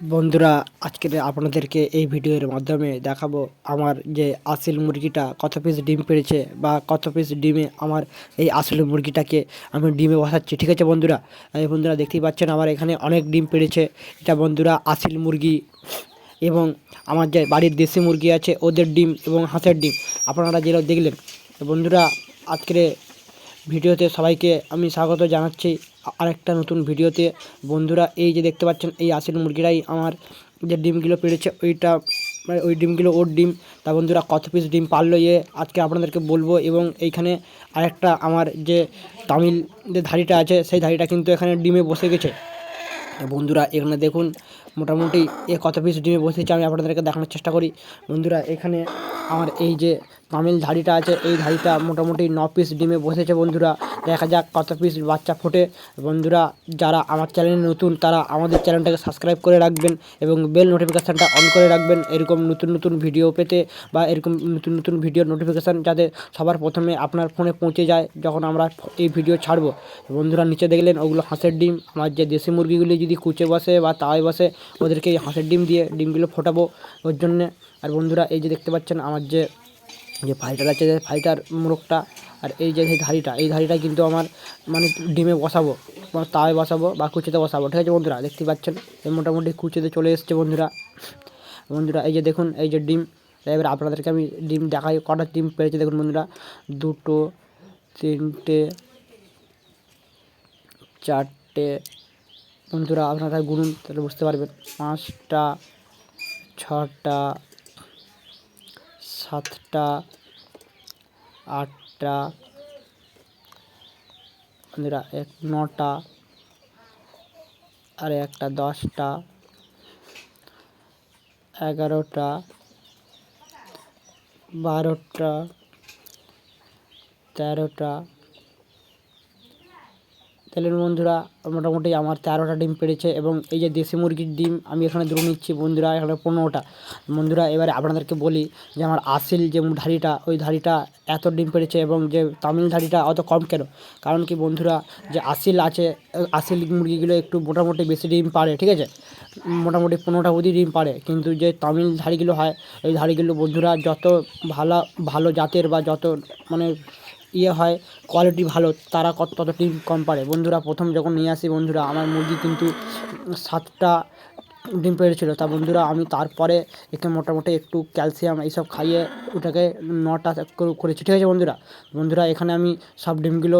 বন্ধুরা আজকে আপনাদেরকে এই ভিডিওর মাধ্যমে দেখাবো আমার যে আসিল মুরগিটা কত পিস ডিম পেড়েছে বা কত পিস ডিমে আমার এই আসল মুরগিটাকে আমি ডিমে বসাচ্ছি। ঠিক আছে বন্ধুরা? এই বন্ধুরা দেখতেই পাচ্ছেন আমার এখানে অনেক ডিম পেড়েছে। এটা বন্ধুরা আসিল মুরগি এবং আমার যে বাড়ির দেশি মুরগি আছে, ওদের ডিম এবং হাঁসের ডিম। আপনারা যেগুলো দেখলেন, বন্ধুরা, আজকের ভিডিওতে সবাইকে আমি স্বাগত জানাচ্ছি আরেকটা নতুন ভিডিওতে। বন্ধুরা, এই যে দেখতে পাচ্ছেন, এই আসল মুরগিরাই আমার যে ডিমগুলো পেড়েছে, ওইটা মানে ওই ডিমগুলো ওর ডিম। তা বন্ধুরা, কত পিস ডিম পারল ইয়ে আজকে আপনাদেরকে বলব এবং এইখানে আরেকটা আমার যে তামিল যে ধাড়িটা আছে, সেই ধাড়িটা কিন্তু এখানে ডিমে বসে গেছে। বন্ধুরা, এখানে দেখুন, মোটামুটি এ কত পিস ডিমে বসেছে আমি আপনাদেরকে দেখানোর চেষ্টা করি। বন্ধুরা, এখানে আমার এই যে তামিল ধাড়িটা আছে, এই ধাড়িটা মোটামুটি ন পিস ডিমে বসেছে বন্ধুরা। দেখা যাক কত পিস বাচ্চা ফোটে। বন্ধুরা, যারা আমার চ্যানেলে নতুন, তারা আমাদের চ্যানেলটাকে সাবস্ক্রাইব করে রাখবেন এবং বেল নোটিফিকেশানটা অন করে রাখবেন এরকম নতুন নতুন ভিডিও পেতে বা এরকম নতুন নতুন ভিডিওর নোটিফিকেশান যাতে সবার প্রথমে আপনার ফোনে পৌঁছে যায় যখন আমরা এই ভিডিও ছাড়বো। বন্ধুরা, নিচে দেখলেন, ওগুলো হাঁসের ডিম। আমার যে দেশি মুরগিগুলি যদি কুচে বসে বা তাওয়ায় বসে, ওদেরকে হাঁসের ডিম দিয়ে ডিমগুলো ফোটাবো। ওর জন্যে, আর বন্ধুরা, এই যে দেখতে পাচ্ছেন, আমার যে যে ফাইটার আছে ফাইটার মোরগটা আর এই যে ধাড়িটা, এই ধাড়িটা কিন্তু আমার মানে ডিমে বসাবো, বা তাওয়ায় বসাবো, বা কুচিতে বসাবো। ঠিক আছে বন্ধুরা, দেখতে পাচ্ছেন? এই মোটামুটি কুচিতে চলে এসছে বন্ধুরা। বন্ধুরা, এই যে দেখুন, এই যে ডিম, এবার আপনাদেরকে আমি ডিম দেখাই, কটা ডিম পেয়েছে দেখুন বন্ধুরা। দুটো, তিনটে, চারটে, বন্ধুরা আপনারা গুনুন, তাহলে বুঝতে পারবেন। পাঁচটা, ছটা সাতটা আটটা এক নটা আর একটা দশটা এগারোটা বারোটা তেরোটা তাহলে বন্ধুরা, মোটামুটি আমার তেরোটা ডিম পেড়েছে এবং এই যে দেশি মুরগির ডিম আমি এখানে ধরে নিচ্ছি, বন্ধুরা, এখানে পনেরোটা। বন্ধুরা, এবারে আপনাদেরকে বলি যে আমার আসিল যে ধাড়িটা, ওই ধাড়িটা এত ডিম পেড়েছে এবং যে তামিল ধাড়িটা অত কম কেন? কারণ কি বন্ধুরা, যে আসিল আছে, আসিল মুরগিগুলো একটু মোটামুটি বেশি ডিম পারে ঠিক আছে? মোটামুটি পনেরোটা অবধি ডিম পারে কিন্তু যে তামিল ধাড়িগুলো হয় ওই ধাড়িগুলো বন্ধুরা যত ভালো ভালো জাতের বা যত মানে ইয়ে হয় কোয়ালিটি ভালো, তারা কত, তত ডিম কম পারে। বন্ধুরা, প্রথম যখন নিয়ে আসি, বন্ধুরা, আমার মুরগি কিন্তু সাতটা ডিম পেড়েছিল তা বন্ধুরা, আমি তারপরে একে মোটামুটি একটু ক্যালসিয়াম এইসব খাইয়ে ওটাকে নটা করেছি। ঠিক আছে বন্ধুরা? বন্ধুরা, এখানে আমি সব ডিমগুলো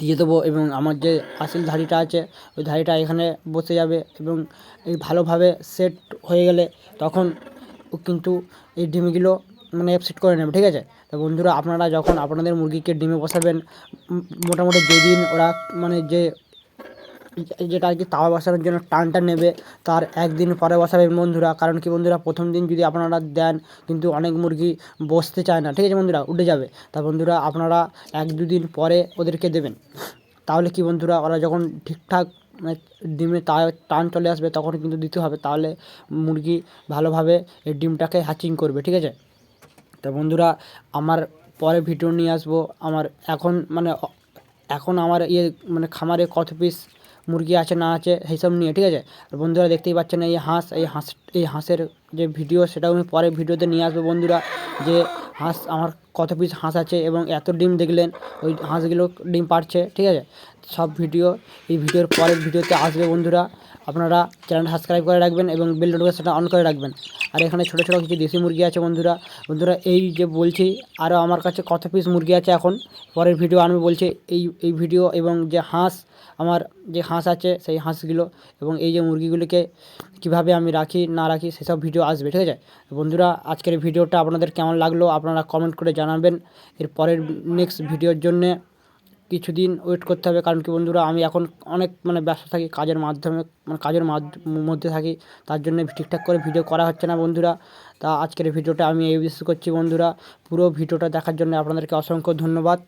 দিয়ে দেবো এবং আমার যে আসল ধাড়িটা আছে, ওই ধাড়িটা এখানে বসে যাবে এবং এই ভালোভাবে সেট হয়ে গেলে তখন কিন্তু এই ডিমগুলো মানে সেট করে নেবে। ঠিক আছে? তো বন্ধুরা, আপনারা যখন আপনাদের মুরগিকে ডিমে বসাবেন মোটামুটি যেদিন ওরা মানে যে, যেটা আর কি তাওয়া বসানোর জন্য টানটা নেবে, তার একদিন পরে বসাবেন বন্ধুরা। কারণ কি বন্ধুরা, প্রথম দিন যদি আপনারা দেন, কিন্তু অনেক মুরগি বসতে চায় না। ঠিক আছে বন্ধুরা, উঠে যাবে। তা বন্ধুরা, আপনারা এক দুদিন পরে ওদেরকে দেবেন। তাহলে কি বন্ধুরা, ওরা যখন ঠিকঠাক মানে ডিমে তা টান চলে আসবে, তখন কিন্তু দিতে হবে। তাহলে মুরগি ভালোভাবে এই ডিমটাকে হ্যাচিং করবে, ঠিক আছে? তো বন্ধুরা, আমার পরে ভিডিও নিয়ে আসব। আমার এখন মানে এখন আমার ইয়ে মানে খামারে কত পিস মুরগি আছে, না আছে, সেইসব নিয়ে, ঠিক আছে? আর বন্ধুরা দেখতেই পাচ্ছেন এই হাঁস এই হাঁস, এই হাঁসের যে ভিডিও, সেটাও আমি পরে ভিডিওতে নিয়ে আসব বন্ধুরা, যে হাঁস, আমার কত পিস হাঁস আছে এবং এত ডিম দেখলেন, ওই হাঁসগুলো ডিম পারছে ঠিক আছে? সব ভিডিও, এই ভিডিওর পরের ভিডিওতে আসবে বন্ধুরা, আপনারা চ্যানেলটা সাবস্ক্রাইব করে রাখবেন এবং বেল নোটিফিকেশনটা অন করে রাখবেন। আর এখানে ছোটো ছোটো কিছু দেশি মুরগি আছে বন্ধুরা বন্ধুরা এই যে বলছি আরও আমার কাছে কত পিস মুরগি আছে এখন, পরের ভিডিও আনবে বলছে, এই এই ভিডিও এবং যে হাঁস আমার যে হাঁস আছে, সেই হাঁসগুলো এবং এই যে মুরগিগুলিকে কীভাবে আমি রাখি, না রাখি, সেসব ভিডিও আসবে, ঠিক আছে? বন্ধুরা, আজকের ভিডিওটা আপনাদের কেমন লাগল আপনারা কমেন্ট করে জানাবেন। এর পরের নেক্সট ভিডিওর জন্যে কিছুদিন ওয়েট করতে হবে, কারণ কি বন্ধুরা, আমি এখন অনেক মানে ব্যস্ত থাকি কাজের মাধ্যমে মানে কাজের মাধ্য- থাকি, তার জন্য ঠিকঠাক করে ভিডিও করা হচ্ছে না বন্ধুরা। তা আজকের ভিডিওটা আমি এই উদ্দেশ্য করছি বন্ধুরা। পুরো ভিডিওটা দেখার জন্য আপনাদেরকে অসংখ্য ধন্যবাদ।